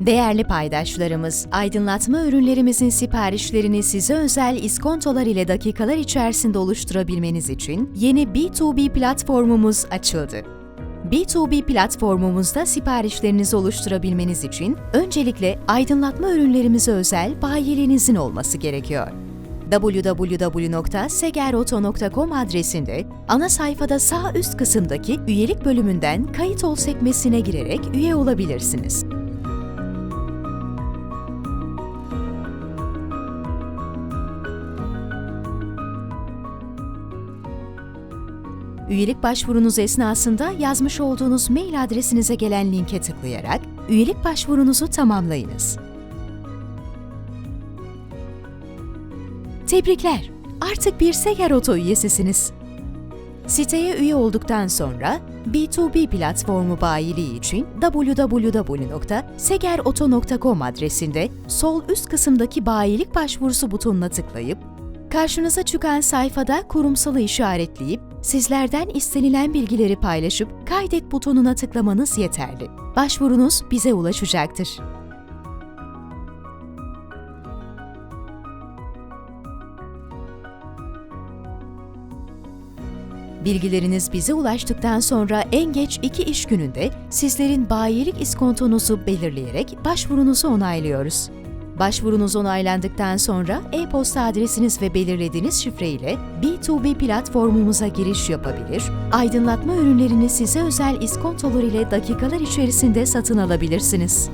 Değerli paydaşlarımız, aydınlatma ürünlerimizin siparişlerini size özel iskontolar ile dakikalar içerisinde oluşturabilmeniz için yeni B2B platformumuz açıldı. B2B platformumuzda siparişlerinizi oluşturabilmeniz için öncelikle aydınlatma ürünlerimize özel bayiliğinizin olması gerekiyor www.segeroto.com adresinde ana sayfada sağ üst kısımdaki üyelik bölümünden kayıt ol sekmesine girerek üye olabilirsiniz. Üyelik başvurunuz esnasında yazmış olduğunuz mail adresinize gelen linke tıklayarak üyelik başvurunuzu tamamlayınız. Tebrikler! Artık bir Seger Oto üyesisiniz. Siteye üye olduktan sonra B2B platformu bayiliği için www.segeroto.com adresinde sol üst kısımdaki bayilik başvurusu butonuna tıklayıp karşınıza çıkan sayfada kurumsalı işaretleyip sizlerden istenilen bilgileri paylaşıp kaydet butonuna tıklamanız yeterli. Başvurunuz bize ulaşacaktır. Bilgileriniz bize ulaştıktan sonra en geç 2 iş gününde sizlerin bayilik iskontonuzu belirleyerek başvurunuzu onaylıyoruz. Başvurunuz onaylandıktan sonra e-posta adresiniz ve belirlediğiniz şifre ile B2B platformumuza giriş yapabilir, aydınlatma ürünlerini size özel iskontolar ile dakikalar içerisinde satın alabilirsiniz.